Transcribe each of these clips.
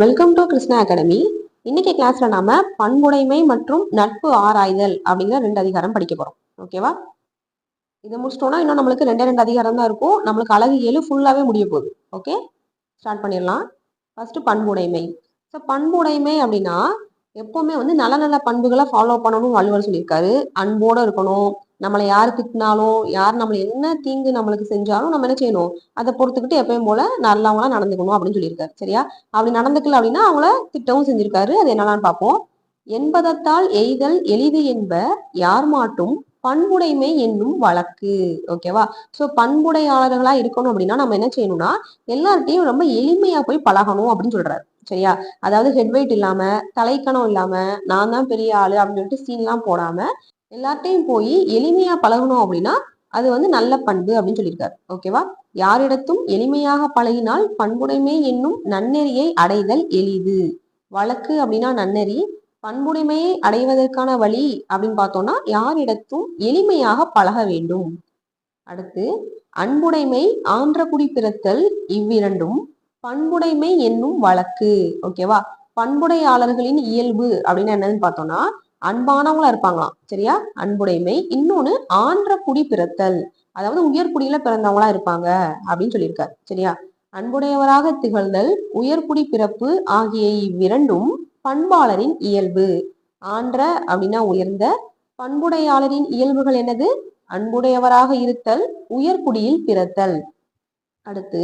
Welcome to Krishna academy இன்னைக்கு கிளாஸ்ல நாம பண்புடைமை மற்றும் நட்பு ஆராய்தல் அப்படிங்கிற ரெண்டு அதிகாரம் படிக்க போறோம். ஓகேவா இதை முடிச்சிட்டோம்னா இன்னும் நம்மளுக்கு ரெண்டே ரெண்டு அதிகாரம் தான் இருக்கும். நம்மளுக்கு அழகு ஏழு ஃபுல்லாவே முடிய போகுது. ஓகே ஸ்டார்ட் பண்ணிடலாம். ஃபர்ஸ்ட் பண்புடைமை. ஸோ பண்புடைமை அப்படின்னா எப்பவுமே வந்து நல்ல நல்ல பண்புகளை ஃபாலோ பண்ணணும்னு வள்ளுவர் சொல்லியிருக்காரு. அன்போட இருக்கணும். நம்மளை யார் திட்டினாலும் யார் நம்மளை என்ன தீங்கு நம்மளுக்கு செஞ்சாலும் நம்ம என்ன செய்யணும்? அதை பொறுத்துக்கிட்டு எப்பயும் போல நல்லவங்களா நடந்துக்கணும் அப்படின்னு சொல்லியிருக்காரு. சரியா? அப்படி நடந்துக்கல அப்படின்னா அவங்கள திட்டவும் செஞ்சிருக்காரு. அது என்னன்னு பார்ப்போம். என்பதத்தால் எய்தல் எளிது என்ப யார் மாட்டும் பண்புடைமை என்னும் வழக்கு. ஓகேவா சோ பண்புடையாளர்களா இருக்கணும் அப்படின்னா நம்ம என்ன செய்யணும்னா எல்லார்ட்டையும் ரொம்ப எளிமையா போய் பழகணும் அப்படின்னு சொல்றாரு. சரியா? அதாவது ஹெட் வெயிட் இல்லாம தலைக்கணம் இல்லாம நான் தான் பெரிய ஆளு அப்படின்னு சொல்லிட்டு சீன்லாம் போடாம எல்லார்ட்டையும் போய் எளிமையா பழகணும் அப்படின்னா அது வந்து நல்ல பண்பு அப்படின்னு சொல்லியிருக்காரு. ஓகேவா யாரிடத்தும் எளிமையாக பழகினால் பண்புடைமை என்னும் நன்னெறியை அடைதல் எளிது. வழக்கு அப்படின்னா நன்னெறி. பண்புடைமையை அடைவதற்கான வழி அப்படின்னு பார்த்தோம்னா யாரிடத்தும் எளிமையாக பழக வேண்டும். அடுத்து அன்புடைமை ஆன்ற குடி பிறத்தல் இவ்விரண்டும். பண்புடைமை என்னும் வழக்கு. ஓகேவா பண்புடையாளர்களின் இயல்பு அப்படின்னு என்னன்னு பார்த்தோம்னா அன்பானவங்களா இருப்பாங்களாம். சரியா? அன்புடைமை. இன்னொன்னு ஆன்ற குடி பிறத்தல். அதாவது உயர்குடியில பிறந்தவங்களா இருப்பாங்க அப்படின்னு சொல்லியிருக்காரு. சரியா? அன்புடையவராக திகழ்தல் உயர்குடி பிறப்பு ஆகிய இவ்விரண்டும் பண்பாளரின் இயல்பு. ஆன்ற அப்படின்னா உயர்ந்த. பண்புடையாளரின் இயல்புகள் என்னது? அன்புடையவராக இருத்தல் உயர்குடியில் பிறத்தல். அடுத்து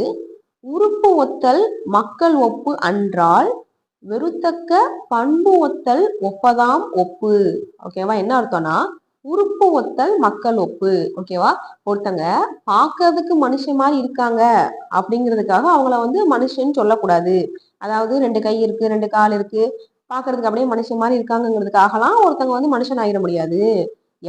உறுப்பு ஒத்தல் மக்கள் ஒப்பு அன்றால் வெறுத்தக்க பண்பு ஒத்தல் ஒப்பதாம் ஒப்பு. ஓகேவா என்ன அர்த்தம்னா உறுப்பு ஒத்தல் மக்கள் ஒப்பு. ஓகேவா ஒருத்தங்க பார்க்கறதுக்கு மனுஷன் மாதிரி இருக்காங்க அப்படிங்கிறதுக்காக அவங்கள வந்து மனுஷன் சொல்லக்கூடாது. அதாவது ரெண்டு கை இருக்கு ரெண்டு கால் இருக்கு. பாக்குறதுக்கு அப்படியே மனுஷன் மாதிரி இருக்காங்கிறதுக்காகலாம் ஒருத்தங்க வந்து மனுஷன் ஆகிட முடியாது.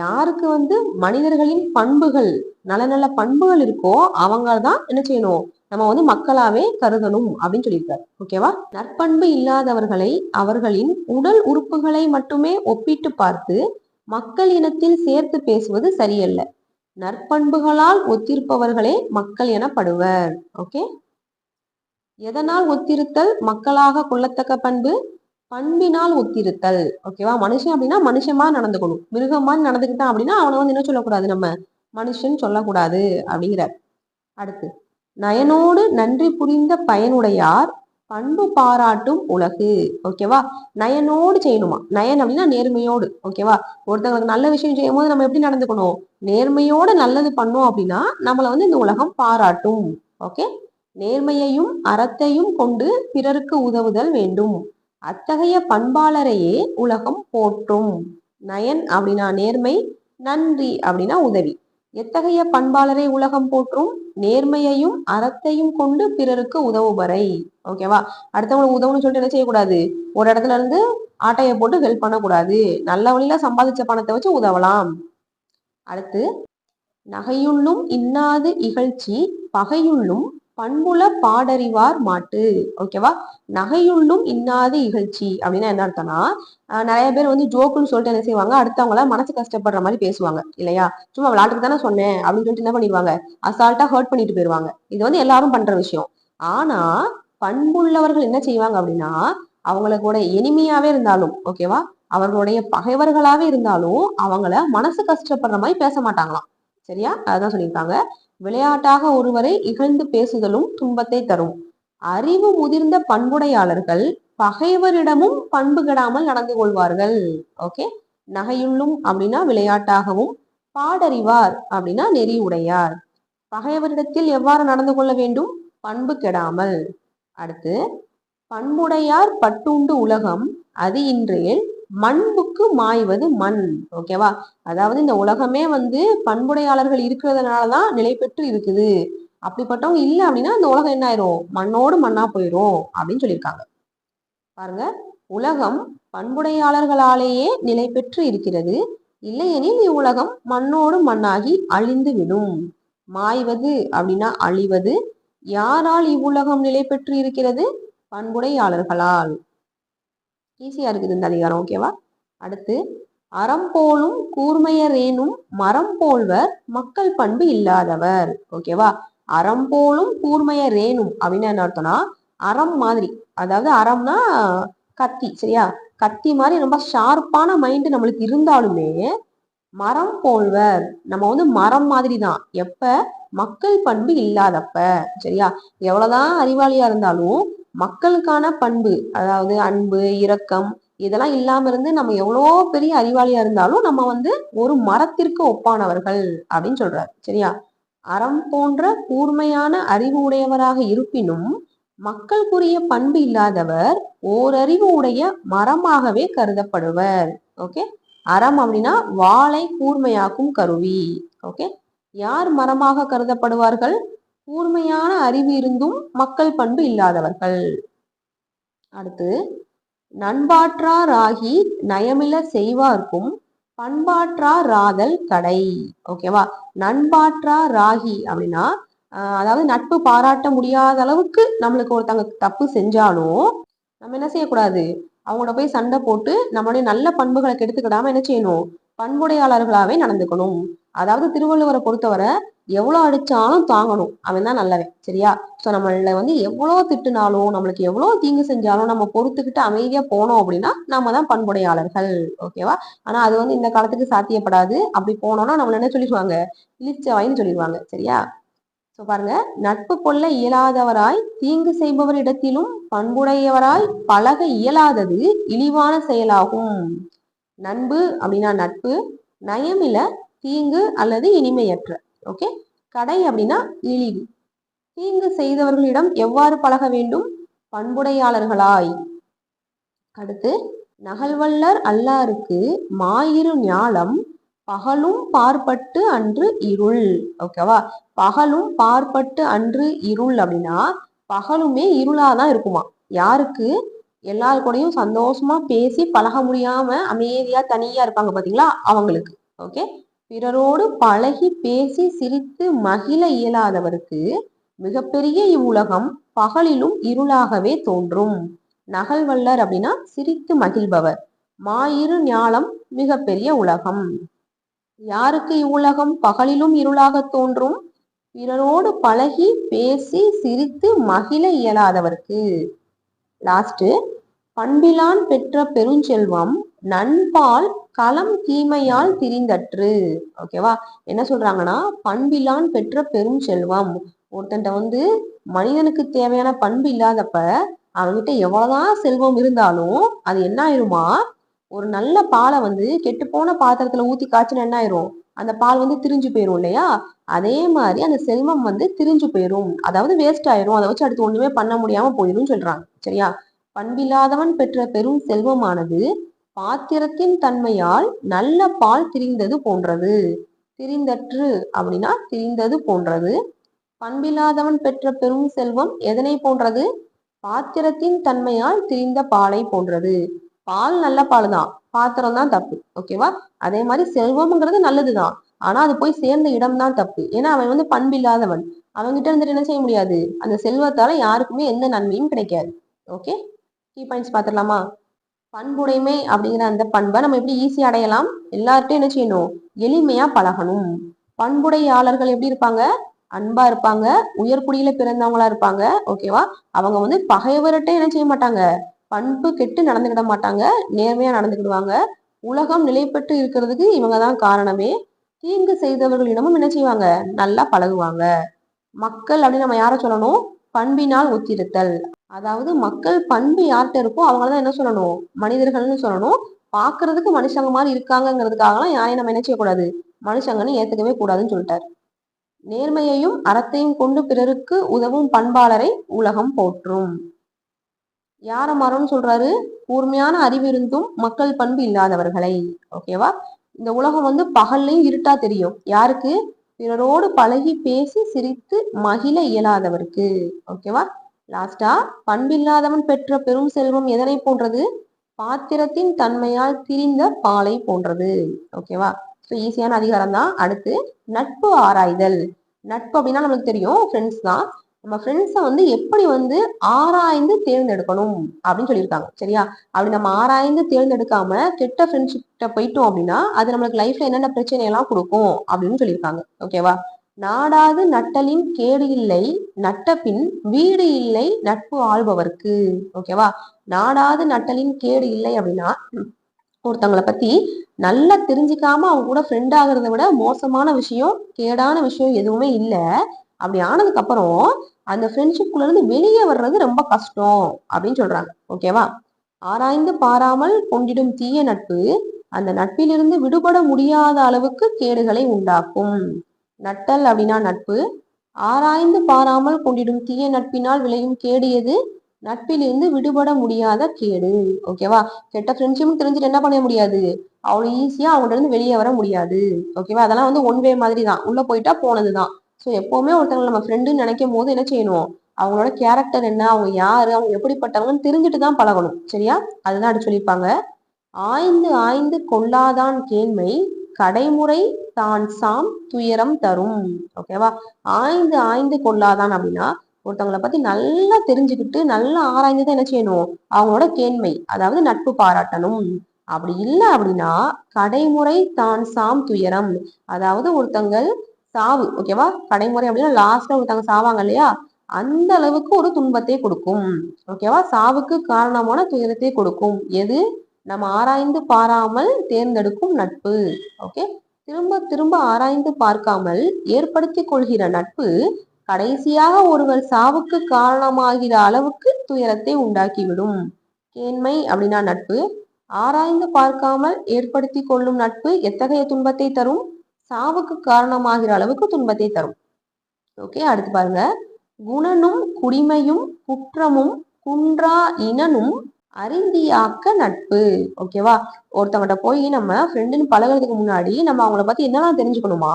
யாருக்கு வந்து மனிதர்களின் பண்புகள் நல்ல நல்ல பண்புகள் இருக்கோ அவங்க தான் என்ன செய்யணும்? நம்ம வந்து மக்களாவே கருதணும் அப்படின்னு சொல்லியிருக்காரு. ஓகேவா நற்பண்பு இல்லாதவர்களை அவர்களின் உடல் உறுப்புகளை மட்டுமே ஒப்பிட்டு பார்த்து மக்கள் இனத்தில் சேர்த்து பேசுவது சரியல்ல. நற்பண்புகளால் ஒத்திருப்பவர்களே மக்கள் எனப்படுவர். ஓகே எதனால் ஒத்திருத்தல்? மக்களாக கொள்ளத்தக்க பண்பு? பண்பினால் ஒத்திருத்தல். ஓகேவா மனுஷன் அப்படின்னா மனுஷமா நடந்துக்கணும். மிருகமா நடந்துக்கிட்டான் அப்படின்னா அவனை வந்து என்ன சொல்லக்கூடாது? நம்ம மனுஷன் சொல்லக்கூடாது அப்படிங்கிறார். அடுத்து நயனோடு நன்றி புரிந்த பயனுடையார் பண்பு பாராட்டும் உலகு. ஓகேவா நயனோடு செய்யணுமா? நயன் அப்படின்னா நேர்மையோடு. ஓகேவா ஒருத்தவங்களுக்கு நல்ல விஷயம் செய்யும் போது நம்ம எப்படி நடந்துக்கணும்? நேர்மையோடு நல்லது பண்ணோம் அப்படின்னா நம்மளை வந்து இந்த உலகம் பாராட்டும். ஓகே நேர்மையையும் அறத்தையும் கொண்டு பிறருக்கு உதவுதல் வேண்டும். அத்தகைய பண்பாளரையே உலகம் போற்றும். நயன் அப்படின்னா நேர்மை நன்றி அப்படின்னா உதவி. எத்தகைய பண்பாளரை உலகம் போற்றும் நேர்மையையும் அறத்தையும் கொண்டு பிறருக்கு உதவுபறை ஓகேவா அடுத்தவங்களுக்கு உதவுன்னு சொல்லிட்டு என்ன செய்யக்கூடாது? ஒரு இடத்துல இருந்து ஆட்டையை போட்டு ஹெல்ப் பண்ணக்கூடாது. நல்ல வழியில சம்பாதிச்ச பணத்தை வச்சு உதவலாம். அடுத்து நகையுள்ளும் இன்னாது இகழ்ச்சி பகையுள்ளும் பண்புல பாடறிவார் மாட்டு. ஓகேவா நகையுள்ளும் இன்னாது இகழ்ச்சி. அப்படின்னா என்ன அர்த்தம்னா நிறைய பேர் வந்து ஜோக்குன்னு சொல்லிட்டு என்ன செய்வாங்க? அடுத்தவங்கள மனசு கஷ்டப்படுற மாதிரி பேசுவாங்க. இல்லையா? சும்மா விளாட்டுக்கு தானே சொன்னேன் அப்படின்னு சொல்லிட்டு என்ன பண்ணிடுவாங்க? அசால்ட்டா ஹர்ட் பண்ணிட்டு போயிடுவாங்க. இது வந்து எல்லாரும் பண்ற விஷயம். ஆனா பண்புள்ளவர்கள் என்ன செய்வாங்க அப்படின்னா அவங்களோட இனிமையாவே இருந்தாலும் ஓகேவா அவர்களுடைய பகைவர்களாவே இருந்தாலும் அவங்கள மனசு கஷ்டப்படுற மாதிரி பேச மாட்டாங்களாம். சரியா? அதான் சொல்லியிருக்காங்க. விளையாட்டாக ஒருவரை இகழ்ந்து பேசுதலும் துன்பத்தை தரும். அறிவு முதிர்ந்த பண்புடையாளர்கள் பகைவரிடமும் பண்பு கெடாமல் நடந்து கொள்வார்கள். ஓகே நகையுள்ளும் அப்படின்னா விளையாட்டாகவும் பாடறிவார் அப்படின்னா நெறி உடையார் பகைவரிடத்தில் எவ்வாறு நடந்து கொள்ள வேண்டும்? பண்பு கெடாமல். அடுத்து பண்புடையார் பட்டுண்டு உலகம் அது இன்றேல் மண்ணுக்கு மாய்வது மண் ஓகேவா அதாவது இந்த உலகமே வந்து பண்புடையாளர்கள் இருக்கிறதுனாலதான் நிலை பெற்று இருக்குது. அப்படிப்பட்டவங்க இல்லை அப்படின்னா இந்த உலகம் என்ன ஆயிரும்? மண்ணோடு மண்ணா போயிரும் அப்படின்னு சொல்லியிருக்காங்க. பாருங்க உலகம் பண்புடையாளர்களாலேயே நிலை பெற்று இருக்கிறது. இல்லையெனில் இவ்வுலகம் மண்ணோடு மண்ணாகி அழிந்து விடும் மாய்வது அப்படின்னா அழிவது. யாரால் இவ்வுலகம் நிலை பெற்று இருக்கிறது? பண்புடையாளர்களால். ஈஸியா இருக்குது இந்த அதிகாரம் ஓகேவா அடுத்து அறம் போலும் கூர்மையரேனும் மரம் போல்வர் மக்கள் பண்பு இல்லாதவர். ஓகேவா அறம் போலும் கூர்மையரேனும் அப்படின்னு என்ன அர்த்தம்னா அறம் மாதிரி. அதாவது அறம்னா கத்தி சரியா? கத்தி மாதிரி ரொம்ப ஷார்ப்பான மைண்ட் நம்மளுக்கு இருந்தாலுமே மரம் போல்வர் நம்ம வந்து மரம் மாதிரி தான் எப்ப? மக்கள் பண்பு இல்லாதப்ப சரியா? எவ்வளவுதான் அறிவாளியா இருந்தாலும் மக்களுக்கான பண்பு அதாவது அன்பு இரக்கம் இதெல்லாம் இல்லாம இருந்து நம்ம எவ்வளோ பெரிய அறிவாளியா இருந்தாலும் நம்ம வந்து ஒரு மரத்திற்கு ஒப்பானவர்கள் அப்படின்னு சொல்றாரு. சரியா? அறம் போன்ற கூர்மையான அறிவு உடையவராக இருப்பினும் மக்களுக்குரிய பண்பு இல்லாதவர் ஓரறிவு உடைய மரமாகவே கருதப்படுவர். ஓகே? அறம் அப்படின்னா வாளை கூர்மையாக்கும் கருவி. ஓகே? யார் மரமாக கருதப்படுவார்கள்? கூர்மையான அறிவு இருந்தும் மக்கள் பண்பு இல்லாதவர்கள். அடுத்து நண்பாற்றாராகி நயமில செய்வார்க்கும் பண்பாற்றாராதல் கடை. ஓகேவா நண்பாற்றா ராகி அப்படின்னா அதாவது நட்பு பாராட்ட முடியாத அளவுக்கு நம்மளுக்கு ஒருத்தவங்க தப்பு செஞ்சாலும் நம்ம என்ன செய்யக்கூடாது? அவங்களோட போய் சண்டை போட்டு நம்மளுடைய நல்ல பண்புகளை கெடுத்துக்கிடாம என்ன செய்யணும்? பண்புடையாளர்களாவே நடந்துக்கணும். அதாவது திருவள்ளுவரை பொறுத்தவரை எவ்வளவு அடிச்சாலும் தாங்கணும். அவன் தான் நல்லவன். சரியா? சோ நம்மள வந்து எவ்வளவு திட்டுனாலும் நம்மளுக்கு எவ்வளவு தீங்கு செஞ்சாலும் நம்ம பொறுத்துக்கிட்டு அமைதியா போனோம் அப்படின்னா நம்ம தான் பண்புடையாளர்கள். ஓகேவா ஆனா அது வந்து இந்த காலத்துக்கு சாத்தியப்படாது. அப்படி போனோம்னா நம்மள என்ன சொல்லிடுவாங்க? இழிச்சவாயின்னு சொல்லிடுவாங்க. சரியா? சோ பாருங்க. நட்பு கொள்ள இயலாதவராய் தீங்கு செய்பவர் இடத்திலும் பண்புடையவராய் பழக இயலாதது இழிவான செயலாகும். நண்பு அப்படின்னா நட்பு நயமில தீங்கு அல்லது இனிமையற்ற. ஓகே கடை அப்படின்னா இழிவு. தீங்கு செய்தவர்களிடம் எவ்வாறு பழக வேண்டும்? பண்புடையாளர்களாய். அடுத்து நகல்வல்லர் அல்லாருக்கு மாயிரு ஞாலம் பகலும் பார்ப்பட்டு அன்று இருள். ஓகேவா பகலும் பார்ப்பட்டு அன்று இருள் அப்படின்னா பகலுமே இருளாதான் இருக்குமா? யாருக்கு? எல்லாரு கூடயும் சந்தோஷமா பேசி பழக முடியாம அமைதியா தனியா இருப்பாங்க பாத்தீங்களா? அவங்களுக்கு. ஓகே பிறரோடு பழகி பேசி சிரித்து மகிழ இயலாதவருக்கு மிகப்பெரிய இவ்வுலகம் பகலிலும் இருளாகவே தோன்றும். நகல்வல்லர் அப்படின்னா சிரித்து மகிழ்பவர். மாயிரு ஞாலம் மிகப்பெரிய உலகம். யாருக்கு இவ்வுலகம் பகலிலும் இருளாக தோன்றும்? பிறரோடு பழகி பேசி சிரித்து மகிழ இயலாதவருக்கு. லாஸ்ட் பண்பிலான் பெற்ற பெருஞ்செல்வம் நண்பால் களம் தீமையால் திரிந்தற்று. ஓகேவா என்ன சொல்றாங்கன்னா பண்பிலான் பெற்ற பெரும் செல்வம். ஒருத்தன்ட்ட வந்து மனிதனுக்கு தேவையான பண்பு இல்லாதப்ப அவன்கிட்ட எவ்வளவுதான் செல்வம் இருந்தாலும் அது என்ன ஆயிருமா? ஒரு நல்ல பாலை வந்து கெட்டு போன பாத்திரத்துல ஊத்தி காய்ச்சினா என்ன ஆயிரும்? அந்த பால் வந்து திரிஞ்சு போயிரும் இல்லையா? அதே மாதிரி அந்த செல்வம் வந்து திரிஞ்சு போயிரும். அதாவது வேஸ்ட் ஆயிரும். அதை வச்சு அடுத்து ஒண்ணுமே பண்ண முடியாம போயிரும் சொல்றாங்க. சரியா? பண்பில்லாதவன் பெற்ற பெரும் செல்வமானது பாத்திரத்தின் தன்மையால் நல்ல பால் திரிந்தது போன்றது. திரிந்தற்று அப்படின்னா திரிந்தது போன்றது. பண்பில்லாதவன் பெற்ற பெரும் செல்வம் எதனை போன்றது? பாத்திரத்தின் தன்மையால் திரிந்த பாலை போன்றது. பால் நல்ல பால் தான் பாத்திரம் தான் தப்பு ஓகேவா அதே மாதிரி செல்வம்ங்கிறது நல்லதுதான். ஆனா அது போய் சேர்ந்த இடம் தான் தப்பு. ஏன்னா அவன் வந்து பண்பில்லாதவன். அவன்கிட்ட இருந்துட்டு என்ன செய்ய முடியாது? அந்த செல்வத்தால யாருக்குமே எந்த நன்மையும் கிடைக்காது. ஓகே கீ பாயிண்ட்ஸ் பாத்திரலாமா பண்புடைமை அப்படிங்கிற அந்த பண்பை நம்ம எப்படி ஈஸியாக அடையலாம்? எல்லார்ட்டையும் என்ன செய்யணும்? எளிமையா பழகணும். பண்புடையாளர்கள் எப்படி இருப்பாங்க? அன்பா இருப்பாங்க. உயர்குடியில பிறந்தவங்களா இருப்பாங்க. ஓகேவா அவங்க வந்து பகைவர்கிட்ட என்ன செய்ய மாட்டாங்க? பண்பு கெட்டு நடந்துக்கிட மாட்டாங்க. நேர்மையா நடந்துக்கிடுவாங்க உலகம் நிலைப்பட்டு இருக்கிறதுக்கு இவங்க தான் காரணமே. தீங்கு செய்தவர்களிடமும் என்ன செய்வாங்க? நல்லா பழகுவாங்க. மக்கள் அப்படின்னு நம்ம யார சொல்லணும்? பண்பினால் ஒத்திருத்தல். அதாவது மக்கள் பண்பு யார்கிட்ட இருக்கோ அவங்கள தான் என்ன சொல்லணும்? மனிதர்கள்னு சொல்லணும். பாக்குறதுக்கு மனுஷங்க மாதிரி இருக்காங்கிறதுக்காகலாம் யாரையும் நம்ம என்ன செய்யக்கூடாது? மனுஷங்கன்னு ஏத்துக்கவே கூடாதுன்னு சொல்லிட்டாரு. நேர்மையையும் அறத்தையும் கொண்டு பிறருக்கு உதவும் பண்பாளரை உலகம் போற்றும். யார மரம்னு சொல்றாரு? கூர்மையான அறிவு இருந்தும் மக்கள் பண்பு இல்லாதவர்களை. ஓகேவா? இந்த உலகம் வந்து பகல்லையும் இருட்டா தெரியும். யாருக்கு? பிறரோடு பழகி பேசி சிரித்து மகிழ இயலாதவருக்கு. ஓகேவா? லாஸ்டா பண்பில்லாதவன் பெற்ற பெரும் செல்வம் எதனை போன்றது? பாத்திரத்தின் தன்மையால் திரிந்த பாலை போன்றது. ஓகேவா ஸோ ஈஸியான அதிகாரம் தான் அடுத்து நட்பு ஆராய்தல். நட்பு அப்படின்னா நம்மளுக்கு தெரியும் ஃப்ரெண்ட்ஸ் தான். நம்ம ஃப்ரெண்ட்ஸை வந்து எப்படி வந்து ஆராய்ந்து தேர்ந்தெடுக்கணும் அப்படின்னு சொல்லியிருக்காங்க. சரியா? அப்படி நம்ம ஆராய்ந்து தேர்ந்தெடுக்காம கெட்ட ஃப்ரெண்ட்ஷிப்ட போயிட்டோம் அப்படின்னா அது நம்மளுக்கு லைஃப்ல என்னென்ன பிரச்சனை எல்லாம் கொடுக்கும் அப்படின்னு சொல்லியிருக்காங்க. ஓகேவா நாடாது நட்டலின் கேடு இல்லை நட்ட பின் வீடு இல்லை நட்பு ஆள்பவர்க்கு. ஓகேவா நாடாது நட்டலின் கேடு இல்லை அப்படின்னா ஒருத்தவங்களை பத்தி நல்லா தெரிஞ்சுக்காம அவங்க கூட ஃப்ரெண்ட் ஆகிறத விட மோசமான விஷயம் கேடான விஷயம் எதுவுமே இல்லை. அப்படி ஆனதுக்கு அப்புறம் அந்த ஃப்ரெண்ட்ஷிப்குள்ள இருந்து வெளியே வர்றது ரொம்ப கஷ்டம் அப்படின்னு சொல்றாங்க. ஓகேவா ஆராய்ந்து பாராமல் கொண்டிடும் தீய நட்பு அந்த நட்பிலிருந்து விடுபட முடியாத அளவுக்கு கேடுகளை உண்டாக்கும். நட்டல் அப்படின்னா நட்பு. ஆராய்ந்து பாராமல் கொண்டிடும் தீய நட்பினால் விளையும் கேடு எது? நட்பிலிருந்து விடுபட முடியாத கேடு. ஓகேவா கெட்ட ஃப்ரெண்ட்ஷிப் தெரிஞ்சுட்டு என்ன பண்ண முடியாது? அவ்வளோ ஈஸியா அவங்கள்ட்ட இருந்து வெளியே வர முடியாது. ஓகேவா அதெல்லாம் வந்து ஒன் வே மாதிரி தான் உள்ள போயிட்டா போனதுதான். ஸோ எப்பவுமே ஒருத்தவங்க நம்ம ஃப்ரெண்டுன்னு நினைக்கும் போது என்ன செய்யணும்? அவங்களோட கேரக்டர் என்ன? அவங்க யாரு? அவங்க எப்படிப்பட்டவங்கன்னு தெரிஞ்சுட்டு தான் பழகணும். சரியா? அதுதான் அப்படி சொல்லியிருப்பாங்க. ஆய்ந்து ஆய்ந்து கொள்ளாதான் கேண்மை. கடைமுறை தான் சாம் துயரம் தரும். ஓகேவா ஆய்ந்து ஆய்ந்து கொள்ளாதான் அப்படின்னா ஒருத்தவங்களை பத்தி நல்லா தெரிஞ்சுக்கிட்டு நல்லா ஆராய்ந்து தான் என்ன செய்யணும்? அவங்களோட கேண்மை அதாவது நட்பு பாராட்டணும். அப்படி இல்லை அப்படின்னா கடைமுறை தான் சாம் துயரம். அதாவது ஒருத்தங்கள் சாவு ஓகேவா கடைமுறை அப்படின்னா லாஸ்ட்ல ஒருத்தவங்க சாவாங்க இல்லையா? அந்த அளவுக்கு ஒரு துன்பத்தை கொடுக்கும். ஓகேவா சாவுக்கு காரணமான துயரத்தை கொடுக்கும். எது? நம்ம ஆராய்ந்து பாராமல் தேர்ந்தெடுக்கும் நட்பு. ஓகே திரும்ப திரும்ப ஆராய்ந்து பார்க்காமல் ஏற்படுத்தி கொள்கிற நட்பு கடைசியாக ஒருவர் சாவுக்கு காரணமாகிற அளவுக்கு துயரத்தை உண்டாக்கிவிடும். கேண்மை அப்படின்னா நட்பு. ஆராய்ந்து பார்க்காமல் ஏற்படுத்தி கொள்ளும் நட்பு எத்தகைய துன்பத்தை தரும்? சாவுக்கு காரணமாகிற அளவுக்கு துன்பத்தை தரும். ஓகே அடுத்து பாருங்க. குணனும் குடிமையும் குற்றமும் குன்றா இனனும் அறிந்தியாக்க நட்பு. ஓகேவா ஒருத்தவங்கிட்ட போய் நம்ம ஃப்ரெண்டுன்னு பழகிறதுக்கு முன்னாடி நம்ம அவங்கள பத்தி என்னெல்லாம் தெரிஞ்சுக்கணுமா?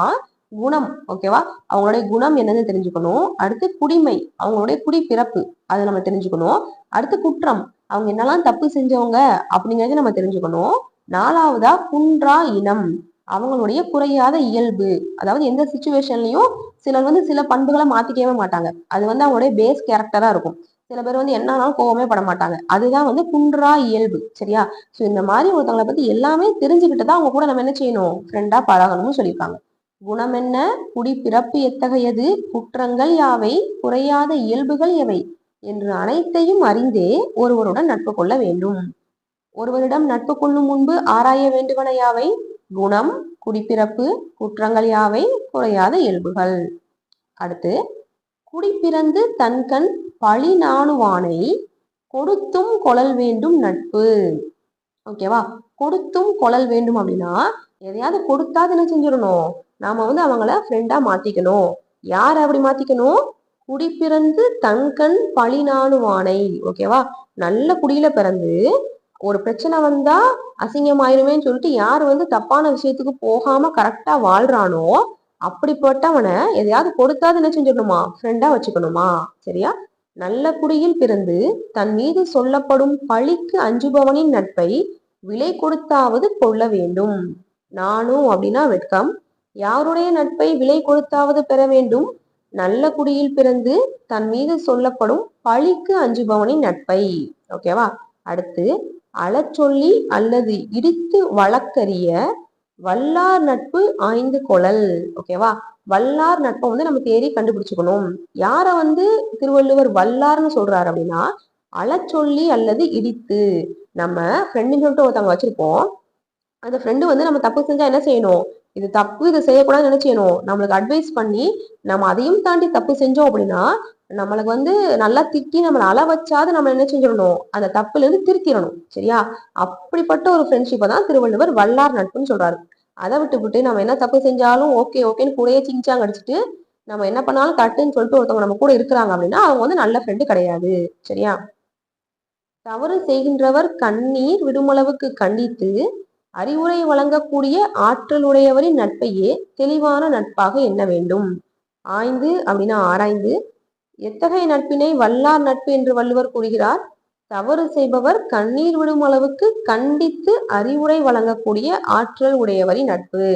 குணம். ஓகேவா அவங்களுடைய குணம் என்னன்னு தெரிஞ்சுக்கணும். அடுத்து குடிமை. அவங்களுடைய குடி பிறப்பு அதை நம்ம தெரிஞ்சுக்கணும். அடுத்து குற்றம். அவங்க என்னெல்லாம் தப்பு செஞ்சவங்க அப்படிங்கறத நம்ம தெரிஞ்சுக்கணும். நாலாவதா குன்றா இனம். அவங்களுடைய குறையாத இயல்பு. அதாவது எந்த சுச்சுவேஷன்லயும் சிலர் வந்து சில பண்புகளை மாத்திக்கவே மாட்டாங்க. அது வந்து அவங்களுடைய பேஸ் கேரக்டரா இருக்கும். சில பேர் வந்து என்னன்னாலும் கோவமே பட மாட்டாங்க. அதுதான் வந்து குன்றா இயல்பு. சரியா? சோ இந்த மாதிரி ஒருத்தவங்களை பத்தி எல்லாமே தெரிஞ்சுக்கிட்டு தான் அவங்க கூட நம்ம என்ன செய்யணும்? ஃப்ரெண்டா பழகணும்னு சொல்லியிருக்காங்க. குணம் என்ன? குடி பிறப்பு எத்தகையது? குற்றங்கள் யாவை? குறையாத இயல்புகள் எவை? என்று அனைத்தையும் அறிந்தே ஒருவருடன் நட்பு கொள்ள வேண்டும். ஒருவரிடம் நட்பு கொள்ளும் முன்பு ஆராய வேண்டுவன யாவை? குணம் குடிப்பிறப்பு குற்றங்கள் யாவை? குறையாத இயல்புகள். அடுத்து குடிப்பிறந்து தன்கண் பழி நாணுவானை கொடுத்தும் கொழல் வேண்டும் நட்பு. ஓகேவா கொடுத்தும் கொழல் வேண்டும் அப்படின்னா எதையாவது கொடுத்தா என்ன செஞ்சிடணும். நாம வந்து அவங்கள ஃப்ரெண்டா மாத்திக்கணும். யார் அப்படி மாத்திக்கணும்? குடிப்பிறந்து தன்கண் பழி நாணுவானை ஓகேவா நல்ல குடியில பிறந்து ஒரு பிரச்சனை வந்தா அசிங்கமாயிருமேன்னு சொல்லிட்டு யார் வந்து தப்பான விஷயத்துக்கு போகாம கரெக்டா வாழ்றானோ அப்படிப்பட்டவனை எதையாவது கொடுத்தாது என்ன செஞ்சிடணுமா ஃப்ரெண்டா வச்சுக்கணுமா? சரியா? நல்ல குடியில் பிறந்து தன் மீது சொல்லப்படும் பழிக்கு அஞ்சுபவனின் நட்பை விலை கொடுத்தாவது கொள்ள வேண்டும். நானும் அப்படின்னா வெட்கம். யாருடைய நட்பை விலை கொடுத்தாவது பெற வேண்டும்? நல்ல குடியில் பிறந்து தன் மீது சொல்லப்படும் பழிக்கு அஞ்சுபவனின் நட்பை. ஓகேவா அடுத்து அழச்சொல்லி அல்லது இடித்து வழக்கறிய வல்லார் நட்பு ஆய்ந்து கொழல் ஓகேவா வல்லார் நட்பை வந்து நம்ம தேடி கண்டுபிடிச்சுக்கணும். யார வந்து திருவள்ளுவர் வல்லார்னு சொல்றாரு அப்படின்னா அலச்சொல்லி அல்லது இடித்து. நம்ம ஃப்ரெண்டுன்னு சொல்லிட்டு ஒருத்தவங்க வச்சிருப்போம். அந்த ஃப்ரெண்டு வந்து நம்ம தப்பு செஞ்சா என்ன செய்யணும்? இது தப்பு இது செய்யக்கூடாதுன்னு என்ன செய்யணும்? நம்மளுக்கு அட்வைஸ் பண்ணி நம்ம அதையும் தாண்டி தப்பு செஞ்சோம் அப்படின்னா நம்மளுக்கு வந்து நல்லா திட்டி நம்மளை அள வச்சாது நம்ம என்ன செஞ்சிடணும்? அந்த தப்புல இருந்து திருத்திடணும். சரியா? அப்படிப்பட்ட ஒரு ஃப்ரெண்ட்ஷிப்பை தான் திருவள்ளுவர் வல்லார் நட்புன்னு சொல்றாரு. அதை விட்டு விட்டு நம்ம என்ன தப்பு செஞ்சாலும் ஓகே ஓகேன்னு கூடயே சிங்சாங்க அடிச்சுட்டு நம்ம என்ன பண்ணாலும் கட்டுன்னு சொல்லிட்டு ஒருத்தவங்க நம்ம கூட இருக்கிறாங்க அப்படின்னா அவங்க வந்து நல்ல ஃப்ரெண்டு கிடையாது. சரியா? தவறு செய்கின்றவர் கண்ணீர் விடுமளவுக்கு கண்டித்து அறிவுரை வழங்கக்கூடிய ஆற்றலுடையவரின் நட்பையே தெளிவான நட்பாக எண்ண வேண்டும். ஆய்ந்து அப்படின்னா ஆராய்ந்து எத்தகைய நட்பினை வல்லார் நட்பு என்று வள்ளுவர் கூறுகிறார்? தவறு செய்பவர் கண்ணீர் விடும் அளவுக்கு கண்டித்து அறிவுரை வழங்கக்கூடிய ஆற்றல் உடையவரின் நட்பு.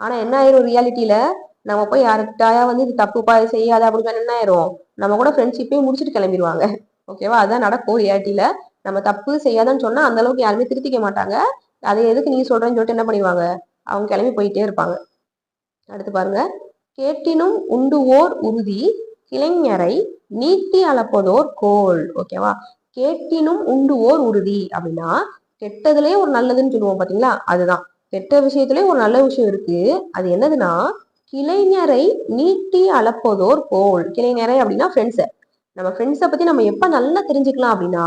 ஆனா என்ன ஆயிரும் ரியாலிட்டியில நம்ம போய் யாருக்கிட்டாயா வந்து இது தப்புப்பா இது செய்யாத அப்படின்னு என்ன ஆயிரும்? நம்ம கூட ஃப்ரெண்ட்ஷிப்பே முடிச்சுட்டு கிளம்பிடுவாங்க ஓகேவா அதான் நடக்கும் ரியாலிட்டியில நம்ம தப்பு செய்யாதன்னு சொன்னா அந்த அளவுக்கு யாருமே திருத்திக்க மாட்டாங்க. அதை எதுக்கு நீ சொல்றேன்னு சொல்லிட்டு என்ன பண்ணிடுவாங்க? அவங்க கிளம்பி போயிட்டே இருப்பாங்க. அடுத்து பாருங்க. கேட்டினும் உண்டுவோர் உறுதி. கிளைஞரை நீட்டி அளப்பதோர் கோல். ஓகேவா கேட்டினும் உண்டுவோர் உறுதி. அப்படின்னா கெட்டதுலயே ஒரு நல்லதுன்னு சொல்லுவோம் பாத்தீங்களா? அதுதான். கெட்ட விஷயத்துலயே ஒரு நல்ல விஷயம் இருக்கு. அது என்னதுன்னா கிளைஞரை நீட்டி அளப்பதோர் கோல். கிளைஞரை அப்படின்னா ஃப்ரெண்ட்ஸை நம்ம ஃப்ரெண்ட்ஸை பத்தி நம்ம எப்ப நல்லா தெரிஞ்சுக்கலாம் அப்படின்னா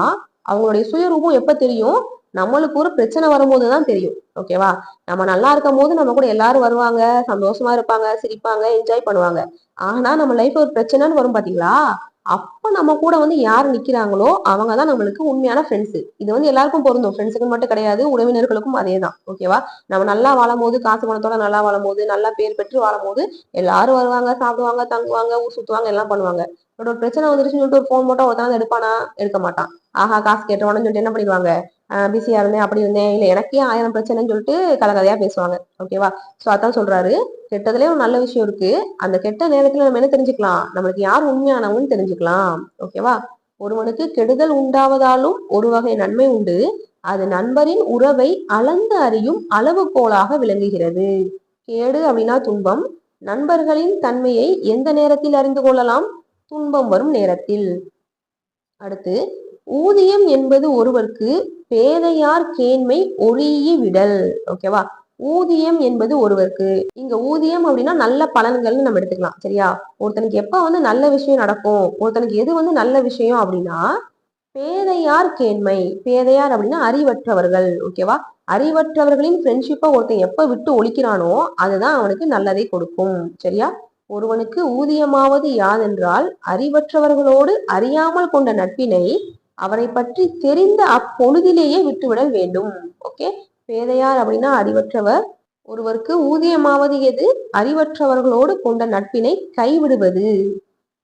அவங்களுடைய சுயரூபம் எப்ப தெரியும்? நம்மளுக்கு ஒரு பிரச்சனை வரும்போது தான் தெரியும். ஓகேவா நம்ம நல்லா இருக்கும் போது நம்ம கூட எல்லாரும் வருவாங்க சந்தோஷமா இருப்பாங்க சிரிப்பாங்க என்ஜாய் பண்ணுவாங்க. ஆனா நம்ம லைஃப்ல ஒரு பிரச்சனைன்னு வரும் பாத்தீங்களா? அப்ப நம்ம கூட வந்து யார் நிக்கிறாங்களோ அவங்க தான் நம்மளுக்கு உண்மையான ஃப்ரெண்ட்ஸ் இது வந்து எல்லாருக்கும் பொருந்தும். ஃப்ரெண்ட்ஸுக்கு மட்டும் கிடையாது உறவினர்களுக்கும் அதே தான். ஓகேவா நம்ம நல்லா வாழும் போது காசு பணத்தோட நல்லா வாழும் போது நல்லா பேர் பெற்று வாழும் போது எல்லாரும் வருவாங்க சாப்பிடுவாங்க தங்குவாங்க ஊர் சுத்துவாங்க எல்லாம் பண்ணுவாங்க. பட் ஒரு பிரச்சனை வந்துருச்சுன்னு சொல்லிட்டு ஒரு ஃபோன் மட்டும் ஒருத்தன் எடுப்பானா? எடுக்க மாட்டான். ஆஹா காசு கேட்டவனு சொல்லிட்டு என்ன பண்ணிடுவாங்க? பிஸியா இருந்தேன் அப்படி இருந்தேன். இல்லை எனக்கே ஆயிரம் பிரச்சனைன்னு சொல்லிட்டு கலகதையா பேசுவாங்க. ஓகேவா ஸோ அதான் சொல்றாரு. கெட்டதுலேயே ஒரு நல்ல விஷயம் இருக்கு. அந்த கெட்ட நேரத்துல நம்ம என்ன தெரிஞ்சுக்கலாம்? நம்மளுக்கு யார் உண்மையானவன்னு தெரிஞ்சுக்கலாம். ஓகேவா ஒருவனுக்கு கெடுதல் உண்டாவதாலும் ஒரு வகை நன்மை உண்டு. அது நண்பரின் உறவை அளந்து அறியும் அளவுகோலாக விளங்குகிறது. கேடு அப்படின்னா துன்பம். நண்பர்களின் தன்மையை எந்த நேரத்தில் அறிந்து கொள்ளலாம்? துன்பம் வரும் நேரத்தில். அடுத்து ஊதியம் என்பது ஒருவருக்கு பேதையார் கேண்மை ஒளியி விடல். ஓகேவா ஊதியம் என்பது ஒருவருக்கு. இங்க ஊதியம் அப்படின்னா நல்ல பலன்கள்னு நம்ம எடுத்துக்கலாம். சரியா? ஒருத்தனுக்கு எப்ப வந்து நல்ல விஷயம் நடக்கும்? ஒருத்தனுக்கு எது வந்து நல்ல விஷயம் அப்படின்னா பேதையார் கேண்மை. பேதையார் அப்படின்னா அறிவற்றவர்கள். ஓகேவா அறிவற்றவர்களின் ஃப்ரெண்ட்ஷிப்பை ஒருத்தன் எப்ப விட்டு ஒழிக்கிறானோ அதுதான் அவனுக்கு நல்லதை கொடுக்கும். சரியா? ஒருவனுக்கு ஊதியமாவது யாதென்றால் அறிவற்றவர்களோடு அறியாமல் கொண்ட நட்பினை அவரை பற்றி தெரிந்த அப்பொழுதிலேயே விட்டுவிடல் வேண்டும். ஓகே? பேதையார் அப்படின்னா அறிவற்றவர். ஒருவருக்கு ஊதியமாவது எது? அறிவற்றவர்களோடு கொண்ட நட்பினை கைவிடுவது.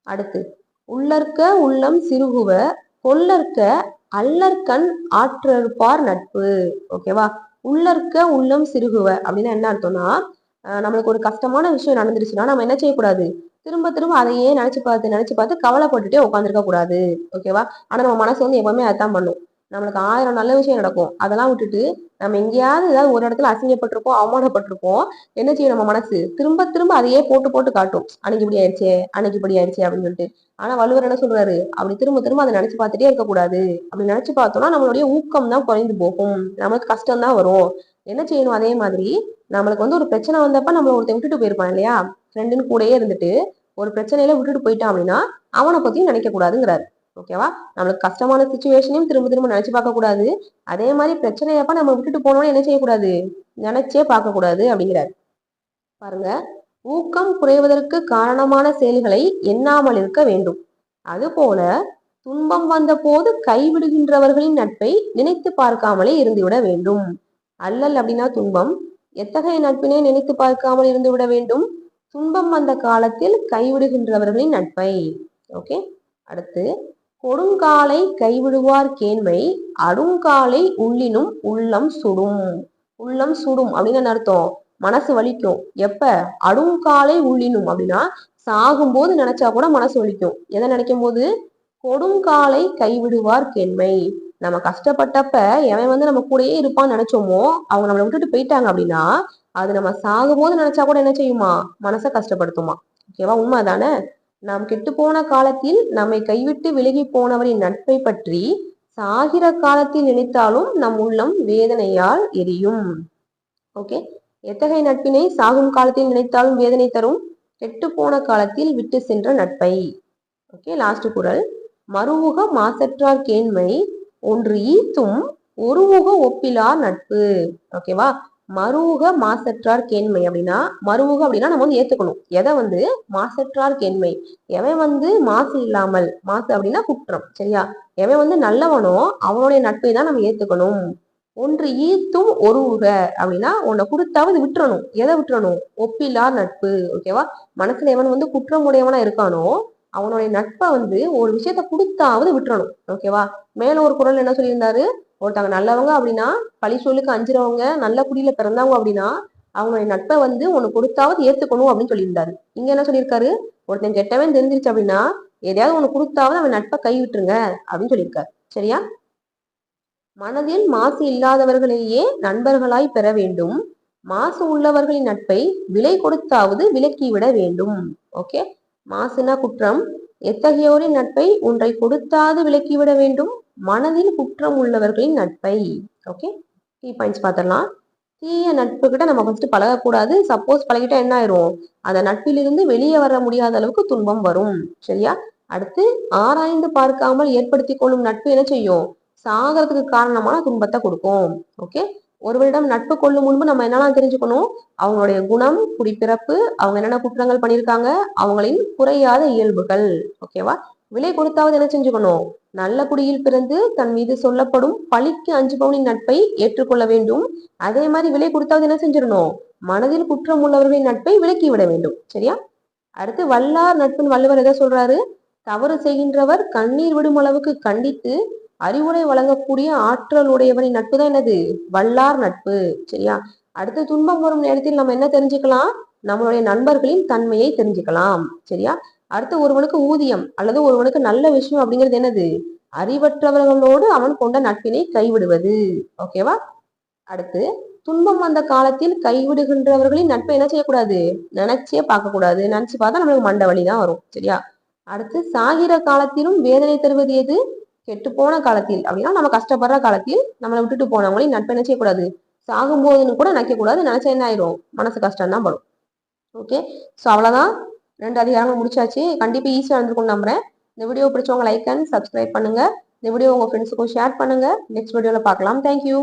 அடுத்து உள்ளற்க உள்ளம் சிறுகுவ கொல்லற்க அல்லற்கண் ஆற்றற்பார் நட்பு. ஓகேவா? உள்ளற்க உள்ளம் சிறுகுவ அப்படின்னா என்ன அர்த்தம்னா நம்மளுக்கு ஒரு கஷ்டமான விஷயம் நடந்துருச்சுன்னா நம்ம என்ன செய்யக்கூடாது? திரும்ப திரும்ப அதையே நினைச்சு பார்த்து நினைச்சு பார்த்து கவலைப்பட்டுட்டே உட்காந்துருக்க கூடாது. ஓகேவா ஆனா நம்ம மனசு வந்து எப்பவுமே அதான் பண்ணும். நம்மளுக்கு ஆயிரம் நல்ல விஷயம் நடக்கும். அதெல்லாம் விட்டுட்டு நம்ம எங்கேயாவது ஏதாவது ஒரு இடத்துல அசிங்கப்பட்டிருப்போம் அவமானப்பட்டிருப்போம். என்ன செய்யும் நம்ம மனசு? திரும்ப திரும்ப அதையே போட்டு போட்டு காட்டும். அன்னைக்கு இப்படி ஆயிடுச்சே அன்னைக்கு இப்படி ஆயிடுச்சே அப்படின்னு சொல்லிட்டு. ஆனா வள்ளுவர் என்ன சொல்றாரு? அப்படி திரும்ப திரும்ப அதை நினைச்சு பார்த்துட்டே இருக்கக்கூடாது அப்படி நினைச்சு பார்த்தோம்னா நம்மளுடைய ஊக்கம் தான் குறைந்து போகும். நமக்கு கஷ்டம் தான் வரும். என்ன செய்யணும்? அதே மாதிரி நம்மளுக்கு வந்து ஒரு பிரச்சனை வந்தப்ப நம்மள ஒருத்தன் விட்டுட்டு போயிருப்பான் இல்லையா? ஃப்ரெண்டுன்னு கூடயே இருந்துட்டு ஒரு பிரச்சனையில விட்டுட்டு போயிட்டான் அப்படின்னா அவனை பத்தியும் நினைக்க கூடாதுங்கிறாரு. ஓகேவா நம்மளுக்கு கஷ்டமான சுச்சுவேஷனையும் திரும்ப திரும்ப நினைச்சு பார்க்க கூடாது. அதே மாதிரி பிரச்சனையப்ப நம்ம விட்டுட்டு போனோம்னு என்ன செய்யக்கூடாது? நினைச்சே பார்க்க கூடாது அப்படிங்கிறாரு. பாருங்க. ஊக்கம் குறைவதற்கு காரணமான செயல்களை எண்ணாமல் இருக்க வேண்டும். அதுபோல துன்பம் வந்த போது கைவிடுகின்றவர்களின் நட்பை நினைத்து பார்க்காமலே இருந்துவிட வேண்டும். அல்லல் அப்படின்னா துன்பம். எத்தகைய நட்பினை நினைத்து பார்க்காமல் இருந்து விட வேண்டும்? துன்பம் வந்த காலத்தில் கைவிடுகின்றவர்களின் நட்பை. ஓகே அடுத்து கொடுங்காலை கைவிடுவார் கேண்மை அடுங்காலை உள்ளினும் உள்ளம் சுடும். உள்ளம் சுடும் அப்படின்னு அர்த்தம்? மனசு வலிக்கும். எப்ப? அடுங்காலை உள்ளினும் அப்படின்னா சாகும்போது நினைச்சா கூட மனசு வலிக்கும். எதை நினைக்கும் போது கொடுங்காலை கைவிடுவார் கேண்மை. நம்ம கஷ்டப்பட்டப்ப எவன் வந்து நம்ம கூடயே இருப்பான்னு நினைச்சோமோ அவங்க நம்மளை விட்டுட்டு போயிட்டாங்க அப்படின்னா அது நம்ம சாகும் போது நினைச்சா கூட என்ன செய்யுமா? மனசை கஷ்டப்படுத்துமா. ஓகேவா? உண்மை தானே நாம் கெட்டு போன காலத்தில் நம்மை கைவிட்டு விலகி போனவரின் நட்பை பற்றி சாகிற காலத்தில் நினைத்தாலும் நம் உள்ளம் வேதனையால் எரியும். ஓகே? எத்தகைய நட்பினை சாகும் காலத்தில் நினைத்தாலும் வேதனை தரும்? கெட்டு போன காலத்தில் விட்டு சென்ற நட்பை. ஓகே? லாஸ்ட் குரல். மறுமுக மாசற்றார் கேண்மை ஒன்று ஈத்தும் ஒருமுக ஒப்பிலார் நட்பு. ஓகேவா? மருவுக மாசற்றார் கேண்மை அப்படின்னா மருவுக அப்படின்னா நம்ம வந்து ஏத்துக்கணும். எதை வந்து? மாசற்றார் கேண்மை. எவன் வந்து மாசு இல்லாமல் மாசு அப்படின்னா குற்றம் சரியா? எவன் வந்து நல்லவனோ அவனுடைய நட்பை தான் நம்ம ஏத்துக்கணும். ஒன்று ஈத்தும் ஒருவுக அப்படின்னா உன்னை கொடுத்தாவது விட்டுறணும். எதை விட்டுறணும்? ஒப்பிலா நட்பு ஓகேவா மனசுல எவன் வந்து குற்றமுடையவனா இருக்கானோ அவனுடைய நட்பை வந்து ஒரு விஷயத்த கொடுத்தாவது விட்டுறணும் ஓகேவா மேல ஒரு குரல் என்ன சொல்லியிருந்தாரு? ஒருத்தவங்க நல்லவங்க அப்படின்னா பழி சொல்லுக்கு அஞ்சுறவங்க நல்ல குடியில பிறந்தவங்க அப்படின்னா அவங்களுடைய நட்பை வந்து உனக்கு கொடுத்தாவது ஏத்துக்கணும் அப்படின்னு சொல்லியிருந்தாரு. இங்க என்ன சொல்லியிருக்காரு? ஒருத்தன் கெட்டவன் தெரிஞ்சிருச்சு அப்படின்னா எதையாவது ஒன்று கொடுத்தாவது அவன் நட்பை கை விட்டுருங்க அப்படின்னு சொல்லியிருக்காரு. சரியா? மனதில் மாசு இல்லாதவர்களையே நண்பர்களாய் பெற வேண்டும். மாசு உள்ளவர்களின் நட்பை விலை கொடுத்தாவது விலக்கிவிட வேண்டும். ஓகே? மாசுனா குற்றம். எத்தகையோரின் நட்பை ஒன்றை கொடுத்தாது விலக்கிவிட வேண்டும். மனதில் குற்றம் உள்ளவர்களின் நட்பை. ஓகே கீ பாயிண்ட்ஸ் பார்த்துடலாம். தீய நட்பு கிட்ட நம்ம ஃபர்ஸ்ட் பழகக்கூடாது. சப்போஸ் பழகிட்டா என்ன ஆயிரும்? அந்த நட்பிலிருந்து வெளியே வர முடியாத அளவுக்கு துன்பம் வரும். சரியா? அடுத்து ஆராய்ந்து பார்க்காமல் ஏற்படுத்தி கொள்ளும் நட்பு என்ன செய்யும்? சாகிறதுக்கு காரணமான துன்பத்தை கொடுக்கும். ஓகே ஒருவரிடம் நட்பு கொள்ளும் முன்பு நம்ம என்னெல்லாம் தெரிஞ்சுக்கணும்? அவங்களுடைய குணம் குடிப்பிறப்பு அவங்க என்னென்ன குற்றங்கள் பண்ணியிருக்காங்க? அவங்களின் குறையாத இயல்புகள். ஓகேவா விலை கொடுத்தாவது என்ன செஞ்சுக்கணும்? நல்ல குடியில் பிறந்து தன் மீது சொல்லப்படும் பழிக்கு அஞ்சுபவனின் நட்பை ஏற்றுக்கொள்ள வேண்டும். அதே மாதிரி விலை கொடுத்தாவது என்ன செஞ்சிடணும்? மனதில் குற்றம் உள்ளவர்களின் நட்பை விலக்கி விட வேண்டும். சரியா? அடுத்து வல்லார் நட்பின் வள்ளுவர் எதை சொல்றாரு? தவறு செய்கின்றவர் கண்ணீர் விடும் அளவுக்கு கண்டித்து அறிவுரை வழங்கக்கூடிய ஆற்றல் உடையவனின் நட்பு தான் என்னது? வல்லார் நட்பு. சரியா? அடுத்து துன்பம் வரும் நேரத்தில் நம்ம என்ன தெரிஞ்சுக்கலாம்? நம்மளுடைய நண்பர்களின் தன்மையை தெரிஞ்சுக்கலாம். சரியா? அடுத்து ஒருவனுக்கு ஊதியம் அல்லது ஒருவனுக்கு நல்ல விஷயம் அப்படிங்கிறது என்னது? அறிவற்றவர்களோடு அவன் கொண்ட நட்பினை கைவிடுவது. ஓகேவா அடுத்து துன்பம் வந்த காலத்தில் கைவிடுகின்றவர்களின் நட்பை என்ன செய்யக்கூடாது? நினைச்சே பார்க்க கூடாது நினைச்சு பார்த்தா நம்மளுக்கு மண்ட வலி தான் வரும். சரியா? அடுத்து சாகிற காலத்திலும் வேதனை தருவது எது? கெட்டு போன காலத்தில் அப்படின்னா நம்ம கஷ்டப்படுற காலத்தில் நம்மளை விட்டுட்டு போனவங்களையும் நட்பு என்ன செய்யக்கூடாது சாகும்போதுன்னு கூட நினைக்க கூடாது நினைச்சா என்ன ஆயிரும்? மனசு கஷ்டம் தான் படும். ஓகே ஸோ அவ்வளோதான் ரெண்டு அதிகாரங்கள் முடிச்சாச்சு. கண்டிப்பாக ஈஸியாக இருந்திருக்கும் நம்புறேன். இந்த வீடியோ பிடிச்சவங்க லைக் அண்ட் சப்ஸ்கிரைப் பண்ணுங்க. இந்த வீடியோ உங்க ஃப்ரெண்ட்ஸுக்கும் ஷேர் பண்ணுங்க. நெக்ஸ்ட் வீடியோவில் பார்க்கலாம். தேங்க்யூ